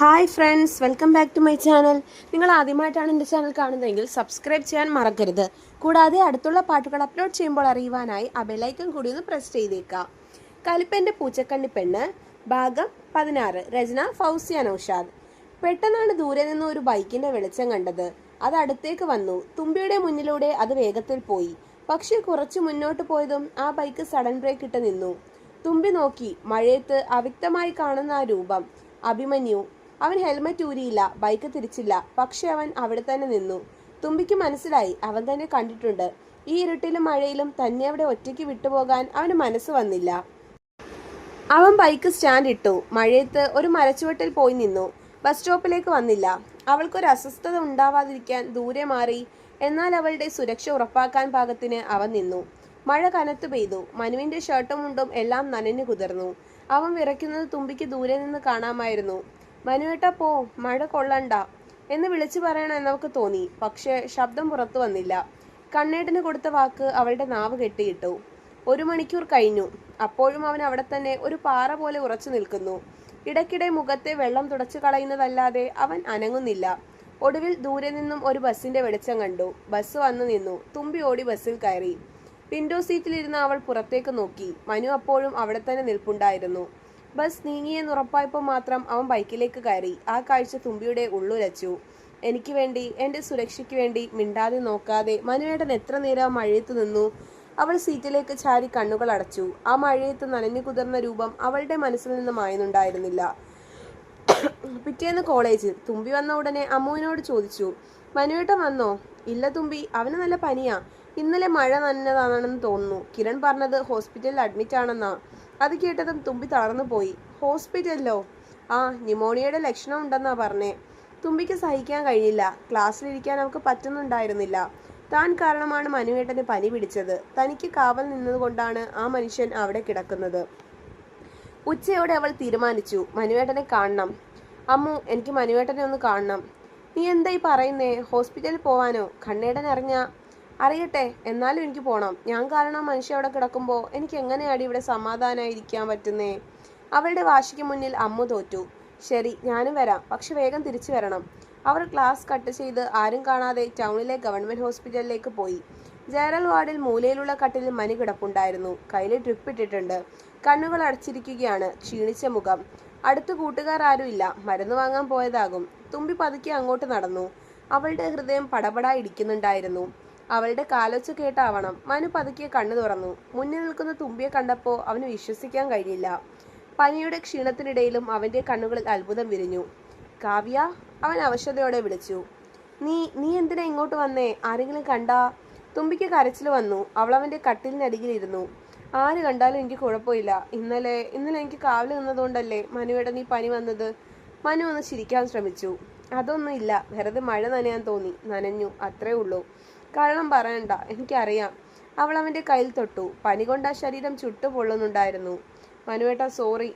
Hi friends welcome back to my channel നിങ്ങൾ ആദ്യമായിട്ടാണ് എന്റെ ചാനൽ കാണുന്നതെങ്കിൽ സബ്സ്ക്രൈബ് ചെയ്യാൻ മറക്കരുത്. കൂടാതെ അടുത്തുള്ള പാട്ടുകൾ അപ്ലോഡ് ചെയ്യുമ്പോൾ അറിയുവാനായി ആ ബെലൈക്കൺ കൂടി ഒന്ന് പ്രസ് ചെയ്തേക്കാം കലിപ്പന്റെ പൂച്ചക്കണ്ണി പെണ്ണ് ഭാഗം പതിനാറ് രചന ഫൗസിയ നൌഷാദ്. പെട്ടെന്നാണ് ദൂരെ നിന്ന് ഒരു ബൈക്കിന്റെ വെളിച്ചം കണ്ടത്. അത് അടുത്തേക്ക് വന്നു. തുമ്പിയുടെ മുന്നിലൂടെ അത് വേഗത്തിൽ പോയി. പക്ഷേ കുറച്ച് മുന്നോട്ട് പോയതും ആ ബൈക്ക് സഡൻ ബ്രേക്ക് ഇട്ട് നിന്നു. തുമ്പി നോക്കി. മഴയത്ത് അവ്യക്തമായി കാണുന്ന ആ രൂപം. അഭിമന്യു അവൻ ഹെൽമറ്റ് ഊരിയില്ല ബൈക്ക് തിരിച്ചില്ല. പക്ഷെ അവൻ അവിടെ തന്നെ നിന്നു. തുമ്പിക്ക് മനസ്സിലായി അവൻ തന്നെ കണ്ടിട്ടുണ്ട്. ഈ ഇരുട്ടിലും മഴയിലും തന്നെ അവിടെ ഒറ്റയ്ക്ക് വിട്ടുപോകാൻ അവന് മനസ്സ് വന്നില്ല. അവൻ ബൈക്ക് സ്റ്റാൻഡ് ഇട്ടു. മഴയത്ത് ഒരു മരച്ചുവട്ടിൽ പോയി നിന്നു. ബസ് സ്റ്റോപ്പിലേക്ക് വന്നില്ല. അവൾക്കൊരു അസ്വസ്ഥത ഉണ്ടാവാതിരിക്കാൻ ദൂരെ മാറി. എന്നാൽ അവളുടെ സുരക്ഷ ഉറപ്പാക്കാൻ പാകത്തിന് അവൻ നിന്നു. മഴ കനത്തു പെയ്തു. മനുവിന്റെ ഷർട്ടും മുണ്ടും എല്ലാം നനഞ്ഞു കുതിർന്നു. അവൻ വിറയ്ക്കുന്നത് തുമ്പിക്ക് ദൂരെ നിന്ന് കാണാമായിരുന്നു. മനുവേട്ട പോ മഴ കൊള്ളണ്ട. എന്ന് വിളിച്ചു പറയണം അവൾക്ക് തോന്നി. പക്ഷേ ശബ്ദം പുറത്തു വന്നില്ല. കണ്ണേട്ടന് കൊടുത്ത വാക്ക് അവളുടെ നാവ് കെട്ടിയിട്ടു. ഒരു മണിക്കൂർ കഴിഞ്ഞു. അപ്പോഴും അവൻ അവിടെ തന്നെ ഒരു പാറ പോലെ ഉറച്ചു നിൽക്കുന്നു. ഇടയ്ക്കിടെ മുഖത്തെ വെള്ളം തുടച്ചു കളയുന്നതല്ലാതെ അവൻ അനങ്ങുന്നില്ല. ഒടുവിൽ ദൂരെ നിന്നും ഒരു ബസ്സിന്റെ വെളിച്ചം കണ്ടു. ബസ് വന്നു നിന്നു. തുമ്പി ഓടി ബസ്സിൽ കയറി. വിൻഡോ സീറ്റിലിരുന്ന അവൾ പുറത്തേക്ക് നോക്കി. മനു അപ്പോഴും അവിടെ തന്നെ നിൽപ്പുണ്ടായിരുന്നു. ബസ് നീങ്ങിയെന്ന് ഉറപ്പായപ്പോൾ മാത്രം അവൻ ബൈക്കിലേക്ക് കയറി. ആ കാഴ്ച തുമ്പിയുടെ ഉള്ളുലച്ചു എനിക്ക് വേണ്ടി എന്റെ സുരക്ഷയ്ക്ക് വേണ്ടി മിണ്ടാതെ നോക്കാതെ മനുവേട്ടൻ എത്ര നേരം മഴയത്ത് നിന്നു? അവൾ സീറ്റിലേക്ക് ചാരി കണ്ണുകൾ അടച്ചു. ആ മഴയത്ത് നനഞ്ഞു കുതിർന്ന രൂപം അവളുടെ മനസ്സിൽ നിന്ന് മായുന്നുണ്ടായിരുന്നില്ല. പിറ്റേന്ന് കോളേജിൽ തുമ്പി വന്ന ഉടനെ അമ്മുവിനോട് ചോദിച്ചു മനുവേട്ടൻ വന്നോ? ഇല്ല തുമ്പി അവന് നല്ല പനിയാ. ഇന്നലെ മഴ നനഞ്ഞതാണെന്ന് തോന്നുന്നു. കിരൺ പറഞ്ഞത് ഹോസ്പിറ്റലിൽ അഡ്മിറ്റ് ആണെന്നാ അത് കേട്ടതും തുമ്പി തളർന്നു പോയി. ഹോസ്പിറ്റലിലോ? ആ ന്യൂമോണിയയുടെ ലക്ഷണം ഉണ്ടെന്നാ പറഞ്ഞേ. തുമ്പിക്ക് സഹിക്കാൻ കഴിഞ്ഞില്ല ക്ലാസ്സിലിരിക്കാൻ അവൾക്ക് പറ്റുന്നുണ്ടായിരുന്നില്ല. താൻ കാരണമാണ് മനുവേട്ടന് പനി പിടിച്ചത്. തനിക്ക് കാവൽ നിന്നതുകൊണ്ടാണ് ആ മനുഷ്യൻ അവിടെ കിടക്കുന്നത്. ഉച്ചയോടെ അവൾ തീരുമാനിച്ചു. മനുവേട്ടനെ കാണണം. അമ്മു എനിക്ക് മനുവേട്ടനെ ഒന്ന് കാണണം. നീ എന്തായി പറയുന്നേ? ഹോസ്പിറ്റലിൽ പോവാനോ? കണ്ണേടൻ അറിഞ്ഞ അറിയട്ടെ എന്നാലും എനിക്ക് പോണം. ഞാൻ കാരണം മനുഷ്യ അവിടെ കിടക്കുമ്പോൾ എനിക്ക് എങ്ങനെയാണ് ഇവിടെ സമാധാനമായിരിക്കാൻ പറ്റുന്നേ? അവളുടെ വാശിക്ക് മുന്നിൽ അമ്മു തോറ്റു. ശരി ഞാനും വരാം. പക്ഷെ വേഗം തിരിച്ചു വരണം. അവർ ക്ലാസ് കട്ട് ചെയ്ത് ആരും കാണാതെ ടൗണിലെ ഗവൺമെന്റ് ഹോസ്പിറ്റലിലേക്ക് പോയി. ജനറൽ വാർഡിൽ മൂലയിലുള്ള കട്ടിലിൽ മനി കിടപ്പുണ്ടായിരുന്നു. കയ്യിൽ ഡ്രിപ്പ് ഇട്ടിട്ടുണ്ട്. കണ്ണുകൾ അടച്ചിരിക്കുകയാണ്. ക്ഷീണിച്ച മുഖം. അടുത്ത് കൂട്ടുകാർ ആരുമില്ല മരുന്ന് വാങ്ങാൻ പോയതാകും. തുമ്പി പതുക്കെ അങ്ങോട്ട് നടന്നു. അവളുടെ ഹൃദയം പടപടാ ഇടിക്കുന്നുണ്ടായിരുന്നു. അവളുടെ കാലൊച്ച കേട്ടാവണം. മനു പതുക്കെ കണ്ണു തുറന്നു. മുന്നിൽ നിൽക്കുന്ന തുമ്പിയെ കണ്ടപ്പോൾ അവന് വിശ്വസിക്കാൻ കഴിഞ്ഞില്ല. പനിയുടെ ക്ഷീണത്തിനിടയിലും അവന്റെ കണ്ണുകളിൽ അത്ഭുതം വിരിഞ്ഞു. കാവ്യ അവൻ അവശതയോടെ വിളിച്ചു. നീ നീ എന്തിനാ ഇങ്ങോട്ട് വന്നേ? ആരെങ്കിലും കണ്ടാ? തുമ്പിക്ക് കരച്ചിൽ വന്നു. അവൾ അവന്റെ കട്ടിലിനടിയിലിരുന്നു ആര് കണ്ടാലും എനിക്ക് കുഴപ്പമില്ല. ഇന്നലെ ഇന്നലെ എനിക്ക് കാവിൽ നിന്നതുകൊണ്ടല്ലേ മനുവേട്ടൻ നീ പനി വന്നത്? മനു ഒന്ന് ചിരിക്കാൻ ശ്രമിച്ചു. അതൊന്നുമില്ല വെറുതെ മഴ നനയാൻ തോന്നി. നനഞ്ഞു. അത്രേ ഉള്ളൂ. കാരണം പറയണ്ട എനിക്കറിയാം. അവൾ അവന്റെ കയ്യിൽ തൊട്ടു. പനി കൊണ്ട് ആ ശരീരം ചുട്ടു പൊള്ളുന്നുണ്ടായിരുന്നു മനുവേട്ട സോറി.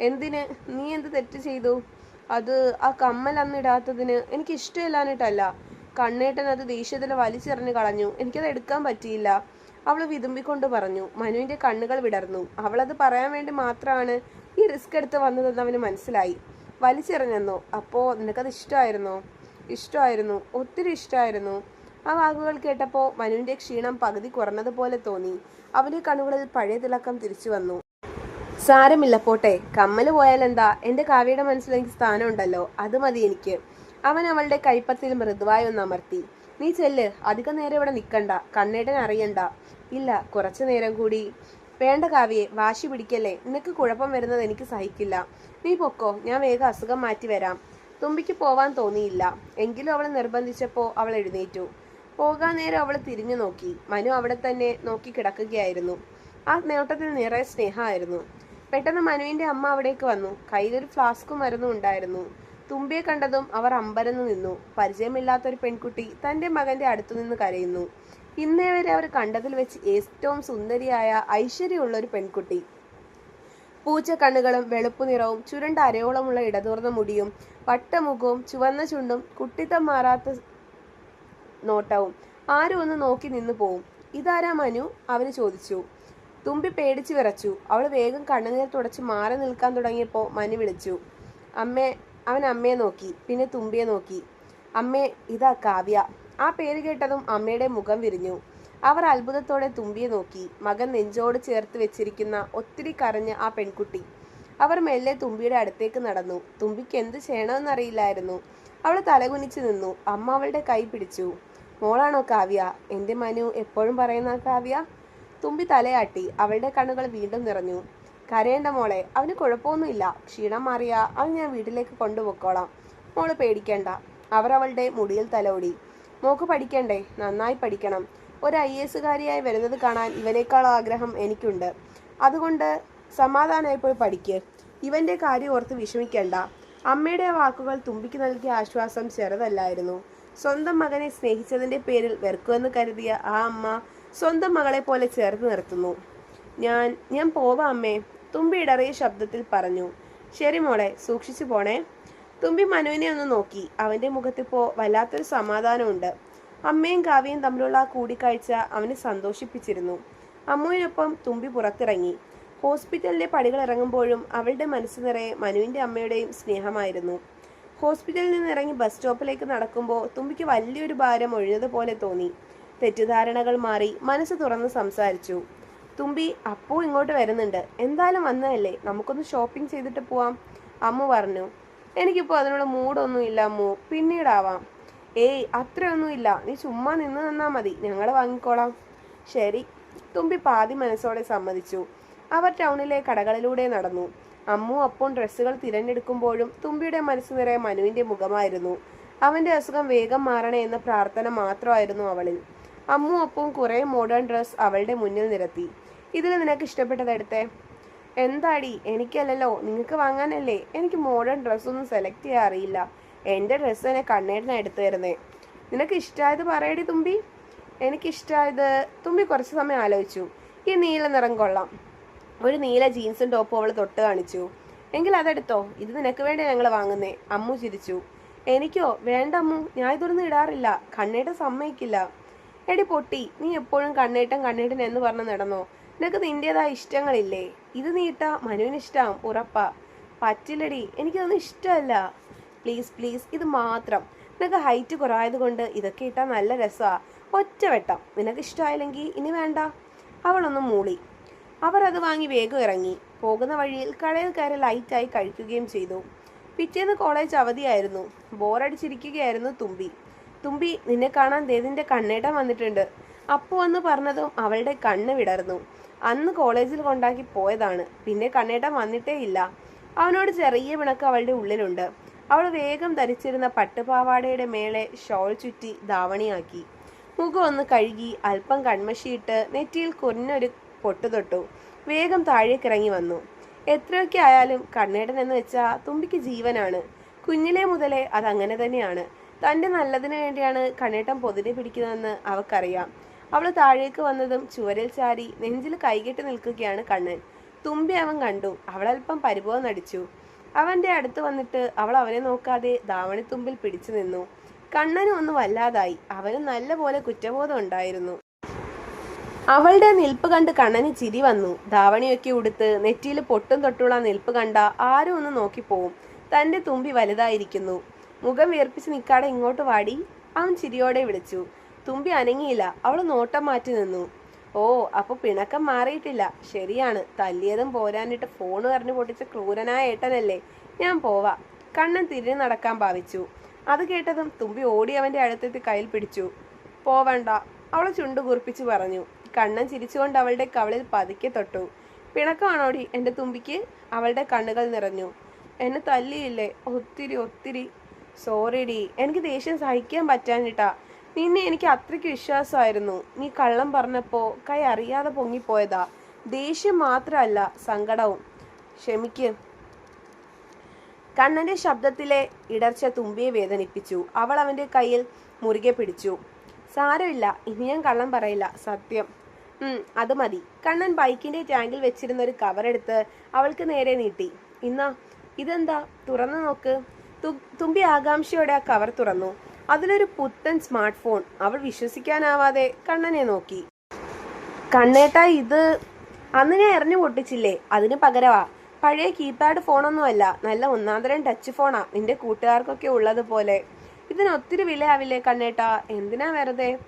എന്തിന്? നീ എന്ത് തെറ്റ് ചെയ്തു? അത് ആ കമ്മൽ അന്നിടാത്തതിന് എനിക്ക് ഇഷ്ടമില്ലാഞ്ഞിട്ടല്ല കണ്ണേട്ടൻ അത് ദേഷ്യത്തിൽ വലിച്ചെറിഞ്ഞു കളഞ്ഞു. എനിക്കത് എടുക്കാൻ പറ്റിയില്ല. അവൾ വിതുമ്പിക്കൊണ്ട് പറഞ്ഞു. മനുവിന്റെ കണ്ണുകൾ വിടർന്നു. അവളത് പറയാൻ വേണ്ടി മാത്രമാണ് ഈ റിസ്ക് എടുത്ത് വന്നതെന്ന് അവന് മനസ്സിലായി. വലിച്ചെറിഞ്ഞെന്നോ? അപ്പോൾ നിനക്കത് ഇഷ്ടമായിരുന്നോ? ഇഷ്ടമായിരുന്നു. ഒത്തിരി ഇഷ്ടമായിരുന്നു. ആ വാക്കുകൾ കേട്ടപ്പോൾ മനുവിന്റെ ക്ഷീണം പകുതി കുറഞ്ഞതുപോലെ തോന്നി. അവന്റെ കണ്ണുകളിൽ പഴയ തിളക്കം തിരിച്ചു വന്നു. സാരമില്ല പോട്ടെ കമ്മൽ പോയാൽ എന്താ? എന്റെ കാവ്യയുടെ മനസ്സിൽ എനിക്ക് സ്ഥാനമുണ്ടല്ലോ അത് മതി എനിക്ക്. അവൻ അവളുടെ കൈപ്പത്തിൽ മൃദുവായി ഒന്ന് അമർത്തി. നീ ചെല്ല് അധിക നേരം ഇവിടെ നിൽക്കണ്ട കണ്ണേട്ടൻ അറിയണ്ട. ഇല്ല കുറച്ചു നേരം കൂടി. വേണ്ട കാവ്യെ വാശി പിടിക്കല്ലേ? നിനക്ക് കുഴപ്പം വരുന്നത് എനിക്ക് സഹിക്കില്ല. നീ പൊക്കോ ഞാൻ വേഗം അസുഖം മാറ്റി വരാം. തുമ്പിക്ക് പോവാൻ തോന്നിയില്ല. എങ്കിലും അവളെ നിർബന്ധിച്ചപ്പോൾ അവൾ എഴുന്നേറ്റു. പോകാൻ നേരം അവൾ തിരിഞ്ഞു നോക്കി. മനു അവിടെ തന്നെ നോക്കി കിടക്കുകയായിരുന്നു. ആ നോട്ടത്തിൽ നിറയെ സ്നേഹമായിരുന്നു. പെട്ടെന്ന് മനുവിന്റെ അമ്മ അവിടേക്ക് വന്നു. കയ്യിലൊരു ഫ്ലാസ്കും മരുന്നും ഉണ്ടായിരുന്നു. തുമ്പിയെ കണ്ടതും അവർ അമ്പരന്ന് നിന്നു. പരിചയമില്ലാത്ത ഒരു പെൺകുട്ടി തന്റെ മകന്റെ അടുത്തു നിന്ന് കരയുന്നു. ഇന്നേ വരെ അവർ കണ്ടതിൽ വെച്ച് ഏറ്റവും സുന്ദരിയായ ഐശ്വര്യമുള്ള ഒരു പെൺകുട്ടി. പൂച്ച കണ്ണുകളും വെളുപ്പ് നിറവും ചുരണ്ട അരയോളമുള്ള ഇടതൂർന്ന മുടിയും വട്ടമുഖവും ചുവന്ന ചുണ്ടും കുട്ടിത്തം മാറാത്ത നോട്ടവും. ആരും ഒന്ന് നോക്കി നിന്നു പോവും. ഇതാരാ മനു? അവന് ചോദിച്ചു. തുമ്പി പേടിച്ചു വിറച്ചു. അവൾ വേഗം കണ്ണുനീർ തുടച്ച് മാറി നിൽക്കാൻ തുടങ്ങിയപ്പോൾ മനു വിളിച്ചു. അമ്മേ അവൻ അമ്മയെ നോക്കി പിന്നെ തുമ്പിയെ നോക്കി. അമ്മേ ഇതാ കാവ്യ. ആ പേര് കേട്ടതും അമ്മയുടെ മുഖം വിരിഞ്ഞു. അവർ അത്ഭുതത്തോടെ തുമ്പിയെ നോക്കി. മകൻ നെഞ്ചോട് ചേർത്ത് വെച്ചിരിക്കുന്ന ഒത്തിരി കരഞ്ഞ ആ പെൺകുട്ടി. അവർ മെല്ലെ തുമ്പിയുടെ അടുത്തേക്ക് നടന്നു. തുമ്പിക്ക് എന്ത് ചെയ്യണമെന്നറിയില്ലായിരുന്നു. അവൾ തലകുനിച്ച് നിന്നു. അമ്മ അവളുടെ കൈ പിടിച്ചു. മോളാണോ കാവ്യ? എന്റെ മനു എപ്പോഴും പറയുന്ന കാവ്യ തുമ്പി തലയാട്ടി അവളുടെ കണ്ണുകൾ വീണ്ടും നിറഞ്ഞു. കരയേണ്ട മോളെ അവന് കുഴപ്പമൊന്നുമില്ല. ക്ഷീണം മാറിയ അവൻ ഞാൻ വീട്ടിലേക്ക് കൊണ്ടുപോക്കോളാം മോൾ പേടിക്കേണ്ട. അവർ അവളുടെ മുടിയിൽ തലോടി. മോക്ക് പഠിക്കണ്ടേ? നന്നായി പഠിക്കണം. ഒരു ഐ എസുകാരിയായി വരുന്നത് കാണാൻ ഇവനേക്കാൾ ആഗ്രഹം എനിക്കുണ്ട്. അതുകൊണ്ട് സമാധാനമായി പോയി പഠിക്ക്. ഇവന്റെ കാര്യം ഓർത്ത് വിഷമിക്കേണ്ട. അമ്മയുടെ വാക്കുകൾ തുമ്പിക്ക് നൽകിയ ആശ്വാസം ചെറുതല്ലായിരുന്നു. സ്വന്തം മകനെ സ്നേഹിച്ചതിന്റെ പേരിൽ വെറുക്കുമെന്ന് കരുതിയ ആ അമ്മ സ്വന്തം മകളെ പോലെ ചേർത്ത് നിർത്തുന്നു. ഞാൻ ഞാൻ പോവാ അമ്മേ തുമ്പി ഇടറിയ ശബ്ദത്തിൽ പറഞ്ഞു. ശരി മോളെ സൂക്ഷിച്ചു പോണേ. തുമ്പി മനുവിനെ ഒന്ന് നോക്കി. അവന്റെ മുഖത്തിപ്പോൾ വല്ലാത്തൊരു സമാധാനമുണ്ട്. അമ്മയും കാവ്യയും തമ്മിലുള്ള ആ കൂടിക്കാഴ്ച അവനെ സന്തോഷിപ്പിച്ചിരുന്നു. അമ്മുവിനൊപ്പം തുമ്പി പുറത്തിറങ്ങി. ഹോസ്പിറ്റലിലെ പടികൾ ഇറങ്ങുമ്പോഴും അവളുടെ മനസ്സ് നിറയെ മനുവിന്റെ അമ്മയുടെയും സ്നേഹമായിരുന്നു. ഹോസ്പിറ്റലിൽ നിന്ന് ഇറങ്ങി ബസ് സ്റ്റോപ്പിലേക്ക് നടക്കുമ്പോൾ തുമ്പിക്ക് വലിയൊരു ഭാരം ഒഴിഞ്ഞതുപോലെ തോന്നി. തെറ്റിദ്ധാരണകൾ മാറി മനസ്സ് തുറന്ന് സംസാരിച്ചു. തുമ്പി അപ്പൂ ഇങ്ങോട്ട് വരുന്നുണ്ട്. എന്തായാലും വന്നതല്ലേ? നമുക്കൊന്ന് ഷോപ്പിംഗ് ചെയ്തിട്ട് പോവാം. അമ്മു പറഞ്ഞു. എനിക്കിപ്പോൾ അതിനുള്ള മൂഡൊന്നും ഇല്ല അമ്മു. പിന്നീടാവാം. ഏയ് അത്രയൊന്നുമില്ല നീ ചുമ്മാ നിന്ന് നിന്നാൽ മതി. ഞങ്ങൾ വാങ്ങിക്കോളാം. ശരി. തുമ്പി പാതി മനസ്സോടെ സമ്മതിച്ചു. അവർ ടൗണിലെ കടകളിലൂടെ നടന്നു. അമ്മു അപ്പം ഡ്രസ്സുകൾ തിരഞ്ഞെടുക്കുമ്പോഴും തുമ്പിയുടെ മനസ്സ് നിറയെ മനുവിന്റെ മുഖമായിരുന്നു. അവന്റെ അസുഖം വേഗം മാറണേ എന്ന പ്രാർത്ഥന മാത്രമായിരുന്നു അവളിൽ. അമ്മു അപ്പവും കുറേ മോഡേൺ ഡ്രസ്സ് അവളുടെ മുന്നിൽ നിരത്തി. ഇതിൽ നിനക്ക് ഇഷ്ടപ്പെട്ടത് എടുത്തേ? എന്താടി? എനിക്കല്ലല്ലോ. നിങ്ങൾക്ക് വാങ്ങാനല്ലേ? എനിക്ക് മോഡേൺ ഡ്രസ്സൊന്നും സെലക്ട് ചെയ്യാൻ അറിയില്ല. എന്റെ ഡ്രസ്സ് തന്നെ കണ്ണേടിനാ എടുത്തു തരുന്നേ. നിനക്ക് ഇഷ്ടമായത് പറയടി തുമ്പി. എനിക്കിഷ്ടമായത് തുമ്പി കുറച്ച് സമയം ആലോചിച്ചു. ഈ നീല നിറം കൊള്ളാം. ഒരു നീല ജീൻസും ടോപ്പും അവൾ തൊട്ട് കാണിച്ചു. എങ്കിൽ അതെടുത്തോ? ഇത് നിനക്ക് വേണ്ടി ഞങ്ങൾ വാങ്ങുന്നേ. അമ്മു ചിരിച്ചു. എനിക്കോ? വേണ്ട അമ്മു. ഞാൻ ഇതൊന്നും ഇടാറില്ല. കണ്ണേട്ടൻ സമ്മതിക്കില്ല. എടി പൊട്ടി. നീ എപ്പോഴും കണ്ണേട്ടൻ കണ്ണേട്ടൻ എന്ന് പറഞ്ഞ് നടന്നോ? നിനക്ക് നിന്റേതായ ഇഷ്ടങ്ങളില്ലേ? ഇത് നീട്ട മനുവിന് ഇഷ്ടം ഉറപ്പാ. പറ്റില്ലടി. എനിക്കതൊന്നും ഇഷ്ടമല്ല. Please please. ഇത് മാത്രം. നിനക്ക് ഹൈറ്റ് കുറവായത് കൊണ്ട് ഇതൊക്കെ ഇട്ടാൽ നല്ല രസമാണ് ഒറ്റ വെട്ടം നിനക്ക് ഇഷ്ടമായില്ലെങ്കിൽ ഇനി വേണ്ട. അവളൊന്നും മൂളി. അവർ അത് വാങ്ങി വേഗം ഇറങ്ങി. പോകുന്ന വഴിയിൽ കടയിൽ കയറി ലൈറ്റായി കഴിക്കുകയും ചെയ്തു. പിറ്റേന്ന് കോളേജ് അവധിയായിരുന്നു. ബോറടിച്ചിരിക്കുകയായിരുന്നു തുമ്പി. തുമ്പി നിന്നെ കാണാൻ ദേവിന്റെ കണ്ണേട്ടം വന്നിട്ടുണ്ട്. അപ്പു വന്ന് പറഞ്ഞതും അവളുടെ കണ്ണ് വിടർന്നു. അന്ന് കോളേജിൽ കൊണ്ടാക്കി പോയതാണ്. പിന്നെ കണ്ണേട്ടം വന്നിട്ടേ ഇല്ല. അവനോട് ചെറിയ വിണക്ക് അവളുടെ ഉള്ളിലുണ്ട്. അവൾ വേഗം ധരിച്ചിരുന്ന പട്ടുപാവാടയുടെ മേളെ ഷോൾ ചുറ്റി ധാവണിയാക്കി. മുഖം ഒന്ന് കഴുകി അല്പം കൺമഷിയിട്ട് നെറ്റിയിൽ കുഞ്ഞൊരു പൊട്ടു തൊട്ടു വേഗം താഴേക്കിറങ്ങി വന്നു. എത്രയൊക്കെ ആയാലും കണ്ണേടൻ എന്ന് വെച്ചാൽ തുമ്പിക്ക് ജീവനാണ്. കുഞ്ഞിലെ മുതലേ അതങ്ങനെ തന്നെയാണ്. തന്റെ നല്ലതിനു വേണ്ടിയാണ് കണ്ണേട്ടൻ പൊതിനെ പിടിക്കുന്നതെന്ന് അവൾക്കറിയാം അവൾ താഴേക്ക് വന്നതും ചുവരിൽ ചാരി നെഞ്ചിൽ കൈകെട്ടി നിൽക്കുകയാണ് കണ്ണൻ. തുമ്പി അവൻ കണ്ടു. അവളൽപ്പം പരിഭവം നടിച്ചു. അവന്റെ അടുത്ത് വന്നിട്ട് അവൾ അവനെ നോക്കാതെ ദാവണിത്തുമ്പിൽ പിടിച്ചു നിന്നു. കണ്ണനും ഒന്നും വല്ലാതായി. അവന് നല്ലപോലെ കുറ്റബോധം ഉണ്ടായിരുന്നു. അവളുടെ നിൽപ്പ് കണ്ട് കണ്ണന് ചിരി വന്നു. ധാവണിയൊക്കെ ഉടുത്ത് നെറ്റിയിൽ പൊട്ടും തൊട്ടുള്ള നിൽപ്പ് കണ്ട ആരും ഒന്ന് നോക്കിപ്പോവും തന്റെ തുമ്പി വലുതായിരിക്കുന്നു. മുഖം വീർപ്പിച്ച് നിൽക്കാതെ ഇങ്ങോട്ട് വാടി അവൻ ചിരിയോടെ വിളിച്ചു. തുമ്പി അനങ്ങിയില്ല. അവൾ നോട്ടം മാറ്റി നിന്നു. ഓ അപ്പൊ പിണക്കം മാറിയിട്ടില്ല. ശരിയാണ്. തല്ലിയതും പോരാനിട്ട് ഫോൺ പറഞ്ഞു പൊട്ടിച്ച ക്രൂരനായ ഏട്ടനല്ലേ? ഞാൻ പോവാ. കണ്ണൻ തിരിഞ്ഞു നടക്കാൻ ഭാവിച്ചു. അത് കേട്ടതും തുമ്പി ഓടി അവന്റെ അടുത്തെത്തി കയ്യിൽ പിടിച്ചു. പോവണ്ട. അവളെ ചുണ്ടു കുറിപ്പിച്ച് പറഞ്ഞു. കണ്ണൻ ചിരിച്ചുകൊണ്ട് അവളുടെ കവളിൽ പതുക്കെ തൊട്ടു. പിണക്കമാണോടി എന്റെ തുമ്പിക്ക്? അവളുടെ കണ്ണുകൾ നിറഞ്ഞു. എന്നെ തല്ലിയില്ലേ? ഒത്തിരി ഒത്തിരി. സോറിടി എനിക്ക് ദേഷ്യം സഹിക്കാൻ പറ്റാഞ്ഞിട്ടാ. നിന്നെ എനിക്ക് അത്രയ്ക്ക് വിശ്വാസമായിരുന്നു. നീ കള്ളം പറഞ്ഞപ്പോൾ കൈ അറിയാതെ പൊങ്ങിപ്പോയതാ. ദേഷ്യം മാത്രമല്ല സങ്കടവും. ക്ഷമിക്ക്. കണ്ണന്റെ ശബ്ദത്തിലെ ഇടർച്ച തുമ്പിയെ വേദനിപ്പിച്ചു. അവൾ അവന്റെ കയ്യിൽ മുറുകെ പിടിച്ചു. സാരമില്ല. ഇനി ഞാൻ കള്ളം പറയില്ല. സത്യം. അത് മതി. കണ്ണൻ ബൈക്കിന്റെ ടാങ്കിൽ വെച്ചിരുന്ന ഒരു കവർ എടുത്ത് അവൾക്ക് നേരെ നീട്ടി. ഇന്നാ ഇതെന്താ? തുറന്നു നോക്ക്. തുമ്പി ആകാംക്ഷയോടെ ആ കവർ തുറന്നു. അതിലൊരു പുത്തൻ സ്മാർട്ട് ഫോൺ. അവൾ വിശ്വസിക്കാനാവാതെ കണ്ണനെ നോക്കി. കണ്ണേട്ട ഇത് അന്ന് ഞാൻ എറിഞ്ഞു പൊട്ടിച്ചില്ലേ? അതിന് പകരവാ. പഴയ കീപാഡ് ഫോണൊന്നുമല്ല. നല്ല ഒന്നാന്തരം ടച്ച് ഫോണാ. നിന്റെ കൂട്ടുകാർക്കൊക്കെ ഉള്ളതുപോലെ. ഇതിന് ഒത്തിരി വിലയാവില്ലേ കണ്ണേട്ടാ? എന്തിനാ വെറുതെ?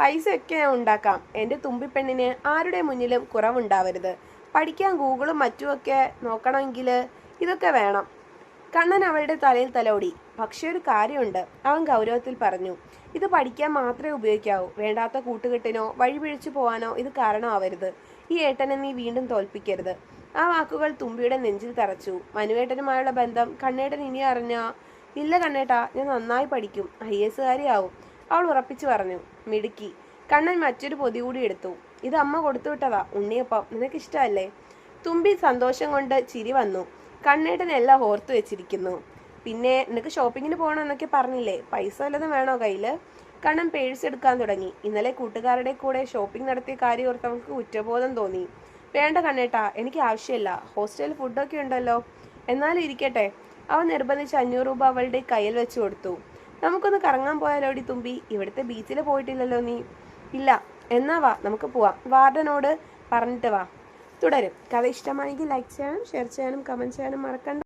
പൈസയൊക്കെ ഞാൻ ഉണ്ടാക്കാം. എന്റെ തുമ്പിപ്പെണ്ണിന് ആരുടെ മുന്നിലും കുറവുണ്ടാവരുത്. പഠിക്കാൻ ഗൂഗിളും മറ്റുമൊക്കെ നോക്കണമെങ്കിൽ ഇതൊക്കെ വേണം. കണ്ണൻ അവളുടെ തലയിൽ തലോടി. പക്ഷേ ഒരു കാര്യമുണ്ട്. അവൻ ഗൗരവത്തിൽ പറഞ്ഞു ഇത് പഠിക്കാൻ മാത്രമേ ഉപയോഗിക്കാവൂ. വേണ്ടാത്ത കൂട്ടുകെട്ടിനോ വഴിപിഴിച്ചു പോകാനോ ഇത് കാരണമാവരുത്. ഈ ഏട്ടനെ നീ വീണ്ടും തോൽപ്പിക്കരുത്. ആ വാക്കുകൾ തുമ്പിയുടെ നെഞ്ചിൽ തറച്ചു. മനുവേട്ടനുമായുള്ള ബന്ധം കണ്ണേട്ടൻ ഇനി അറിഞ്ഞാ ഇല്ല കണ്ണേട്ടാ ഞാൻ നന്നായി പഠിക്കും ഐ എസ് കാരിയാവും അവൾ ഉറപ്പിച്ചു പറഞ്ഞു. മിടുക്കി കണ്ണൻ മറ്റൊരു പൊതി കൂടി എടുത്തു. ഇത് അമ്മ കൊടുത്തു വിട്ടതാ ഉണ്ണിയപ്പം നിനക്കിഷ്ടമല്ലേ? തുമ്പി സന്തോഷം കൊണ്ട് ചിരി വന്നു. കണ്ണേട്ടനെല്ലാം ഓർത്തു വെച്ചിരിക്കുന്നു. പിന്നെ നിനക്ക് ഷോപ്പിങ്ങിന് പോകണമെന്നൊക്കെ പറഞ്ഞില്ലേ? പൈസ വല്ലതും വേണോ കയ്യിൽ കണ്ണൻ പേഴ്സ് എടുക്കാൻ തുടങ്ങി. ഇന്നലെ കൂട്ടുകാരുടെ കൂടെ ഷോപ്പിംഗ് നടത്തിയ കാര്യം ഓർത്ത് അവൾക്ക് കുറ്റബോധം തോന്നി. വേണ്ട കണ്ണേട്ടാ എനിക്ക് ആവശ്യമില്ല. ഹോസ്റ്റലിൽ ഫുഡൊക്കെ ഉണ്ടല്ലോ. എന്നാലും ഇരിക്കട്ടെ. അവൻ നിർബന്ധിച്ച് അഞ്ഞൂറ് രൂപ അവളുടെ കയ്യിൽ വെച്ച് കൊടുത്തു. നമുക്കൊന്ന് കറങ്ങാൻ പോയാലോടി തുമ്പി? ഇവിടുത്തെ ബീച്ചിൽ പോയിട്ടില്ലല്ലോ നീ. ഇല്ല എന്നാ വാ നമുക്ക് പോവാം. വാർഡനോട് പറഞ്ഞിട്ട് വാ. തുടരും. കഥ ഇഷ്ടമാണെങ്കിൽ ലൈക്ക് ചെയ്യാനും ഷെയർ ചെയ്യാനും കമന്റ് ചെയ്യാനും മറക്കണ്ട.